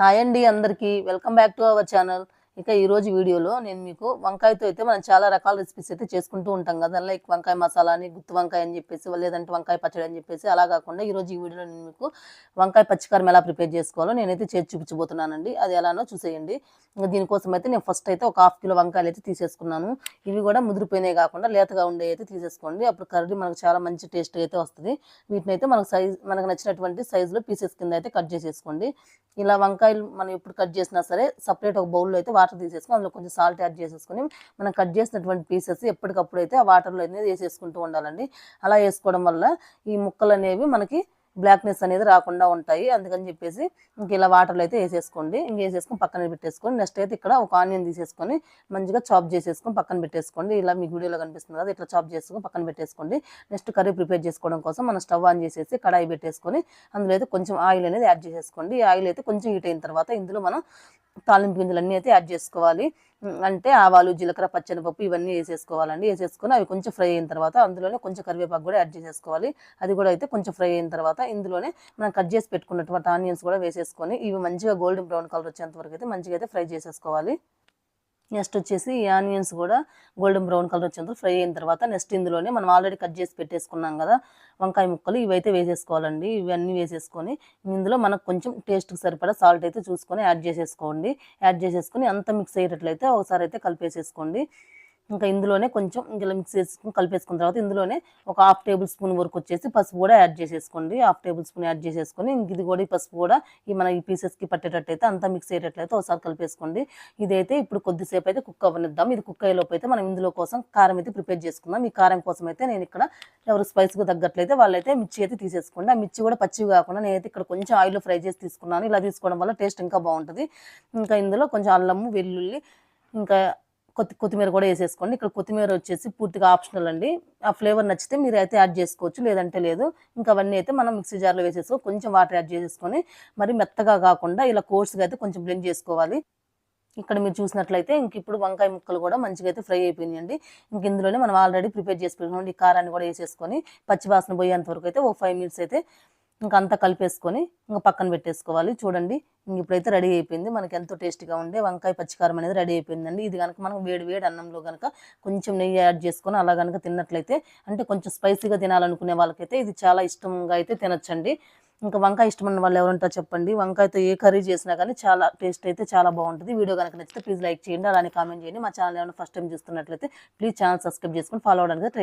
Hi అండి అందరికీ. Welcome back to our channel. ఇక ఈ రోజు వీడియోలో నేను మీకు వంకాయతో అయితే మనం చాలా రకాల రెసిపీస్ అయితే చేసుకుంటూ ఉంటాం కదా. లైక్ వంకాయ మసాలా అని గుత్తి వంకాయ అని చెప్పేసి లేదంటే వంకాయ పచ్చడి అని చెప్పేసి అలా కాకుండా ఈ రోజు ఈ వీడియోలో నేను మీకు వంకాయ పచ్చికారం ఎలా ప్రిపేర్ చేసుకోవాలో నేనైతే చేసి చూపించబోతున్నానండి. అది ఎలానో చూసేయండి. ఇంకా దీనికోసం అయితే నేను ఫస్ట్ అయితే ఒక హాఫ్ కిలో వంకాయలు అయితే తీసేసుకున్నాను. ఇవి కూడా ముదిరిపోయినాయి కాకుండా లేతగా ఉండే అయితే తీసేసుకోండి. అప్పుడు కర్రీ మనకు చాలా మంచి టేస్ట్ అయితే వస్తుంది. వీటిని అయితే మనకు సైజ్ మనకు నచ్చినటువంటి సైజులో పీసెస్ కింద అయితే కట్ చేసేసుకోండి. ఇలా వంకాయలు మనం ఎప్పుడు కట్ చేసినా సరే సపరేట్ ఒక బౌల్లో అయితే వాటర్ తీసేసుకొని అందులో కొంచెం సాల్ట్ యాడ్ చేసేసుకొని మనం కట్ చేసినటువంటి పీసెస్ ఎప్పటికప్పుడు అయితే ఆ వాటర్లో అనేది వేసేసుకుంటూ ఉండాలండి. అలా వేసుకోవడం వల్ల ఈ ముక్కలు అనేవి మనకి బ్లాక్నెస్ అనేది రాకుండా ఉంటాయి. అందుకని చెప్పేసి ఇంక ఇలా వాటర్లో అయితే వేసేసుకోండి. ఇంక వేసేసుకొని పక్కన పెట్టేసుకోండి నెక్స్ట్ అయితే ఇక్కడ ఒక ఆనియన్ తీసేసుకొని మంచిగా చాప్ చేసేసుకొని పక్కన పెట్టేసుకోండి. ఇలా మీకు వీడియోలో కనిపిస్తుంది కదా ఇట్లా చాప్ చేసుకొని పక్కన పెట్టేసుకోండి. నెక్స్ట్ కర్రీ ప్రిపేర్ చేసుకోవడం కోసం మనం స్టవ్ ఆన్ చేసేసి కడాయి పెట్టేసుకొని అందులో అయితే కొంచెం ఆయిల్ అనేది యాడ్ చేసేసుకోండి. ఈ ఆయిల్ అయితే కొంచెం హీట్ అయిన తర్వాత ఇందులో మనం తాలింపు గింజలు అన్నీ అయితే యాడ్ చేసుకోవాలి. అంటే ఆవాలు జీలకర్ర పచ్చనిపప్పు ఇవన్నీ వేసేసుకోవాలండి. వేసేసుకొని అవి కొంచెం ఫ్రై అయిన తర్వాత అందులోనే కొంచెం కరివేపాకు కూడా యాడ్ చేసేసుకోవాలి. అది కూడా అయితే కొంచెం ఫ్రై అయిన తర్వాత ఇందులోనే మనం కట్ చేసి పెట్టుకున్నటువంటి ఆనియన్స్ కూడా వేసేసుకొని ఇవి మంచిగా గోల్డెన్ బ్రౌన్ కలర్ వచ్చేంత వరకు అయితే మంచిగా అయితే ఫ్రై చేసేసుకోవాలి. నెక్స్ట్ వచ్చేసి ఆనియన్స్ కూడా గోల్డెన్ బ్రౌన్ కలర్ వచ్చేంత ఫ్రై అయిన తర్వాత నెక్స్ట్ ఇందులోనే మనం ఆల్రెడీ కట్ చేసి పెట్టేసుకున్నాం కదా వంకాయ ముక్కలు ఇవైతే వేసేసుకోవాలండి. ఇవన్నీ వేసేసుకొని ఇందులో మనకు కొంచెం టేస్ట్కి సరిపడా సాల్ట్ అయితే చూసుకొని యాడ్ చేసేసుకోండి. యాడ్ చేసేసుకొని అంత మిక్స్ అయ్యేటట్లయితే ఒకసారి అయితే కలిపేసేసుకోండి. ఇంకా ఇందులోనే కొంచెం ఇలా మిక్స్ చేసుకుని కలిపేసుకున్న తర్వాత ఇందులోనే ఒక హాఫ్ టేబుల్ స్పూన్ వరకు వచ్చేసి పసుపు కూడా యాడ్ చేసేసుకోండి. హాఫ్ టేబుల్ స్పూన్ యాడ్ చేసేసుకొని ఇంక ఇది కూడా ఈ పసుపు కూడా ఈ మన ఈ పీసెస్కి పట్టేటట్టయితే అంతా మిక్స్ అయ్యేటట్లయితే ఒకసారి కలిపేసుకోండి. ఇదైతే ఇప్పుడు కొద్దిసేపు అయితే కుక్ అవ్వనిద్దాం. ఇది కుక్ అయ్యేలోపు అయితే మనం ఇందులో కోసం కారం అయితే ప్రిపేర్ చేసుకుందాం. ఈ కారం కోసం అయితే నేను ఇక్కడ ఎవరు స్పైస్కి తగ్గట్లయితే వాళ్ళైతే మిర్చి అయితే తీసేసుకోండి. ఆ మిర్చి కూడా పచ్చివి కాకుండా నేనైతే ఇక్కడ కొంచెం ఆయిల్ ఫ్రై చేసి తీసుకున్నాను. ఇలా తీసుకోవడం వల్ల టేస్ట్ ఇంకా బాగుంటుంది. ఇంకా ఇందులో కొంచెం అల్లము వెల్లుల్లి ఇంకా కొత్తి కొత్తిమీర కూడా వేసేసుకోండి. ఇక్కడ కొత్తిమీర వచ్చేసి పూర్తిగా ఆప్షనల్ అండి. ఆ ఫ్లేవర్ నచ్చితే మీరు అయితే యాడ్ చేసుకోవచ్చు లేదంటే లేదు. ఇంకా అవన్నీ అయితే మనం మిక్సీ జార్లో వేసేసుకో కొంచెం వాటర్ యాడ్ చేసేసుకొని మరి మెత్తగా కాకుండా ఇలా కోర్స్గా అయితే కొంచెం బ్లెండ్ చేసుకోవాలి. ఇక్కడ మీరు చూసినట్లయితే ఇంక ఇప్పుడు వంకాయ ముక్కలు కూడా మంచిగా అయితే ఫ్రై అయిపోయినాయండి. ఇంక ఇందులోనే మనం ఆల్రెడీ ప్రిపేర్ చేసి పెట్టుకున్నాం. కారాన్ని కూడా వేసేసుకొని పచ్చివాసన పోయేంత వరకు అయితే ఒక ఫైవ్ మినిట్స్ అయితే ఇంకా అంతా కలిపేసుకొని ఇంకా పక్కన పెట్టేసుకోవాలి. చూడండి ఇంక ఇప్పుడైతే రెడీ అయిపోయింది. మనకి ఎంతో టేస్టీగా ఉండే వంకాయ పచ్చికారం అనేది రెడీ అయిపోయిందండి. ఇది కనుక మనం వేడి వేడి అన్నంలో కనుక కొంచెం నెయ్యి యాడ్ చేసుకొని అలా కనుక తిన్నట్లయితే అంటే కొంచెం స్పైసీగా తినాలనుకునే వాళ్ళకైతే ఇది చాలా ఇష్టంగా అయితే తినొచ్చండి. ఇంకా వంకాయ ఇష్టం ఉన్న వాళ్ళు ఎవరంటో చెప్పండి. వంకాయతో ఏ కర్రీ చేసినా కానీ చాలా టేస్ట్ అయితే చాలా బాగుంటుంది. వీడియో కనుక నచ్చితే ప్లీజ్ లైక్ చేయండి. అలానే కామెంట్ చేయండి. మా ఛానల్ ఏమైనా ఫస్ట్ టైం చూస్తున్నట్లయితే ప్లీజ్ ఛానల్ సబ్స్క్రైబ్ చేసుకొని ఫాలో అవడానికి ట్రై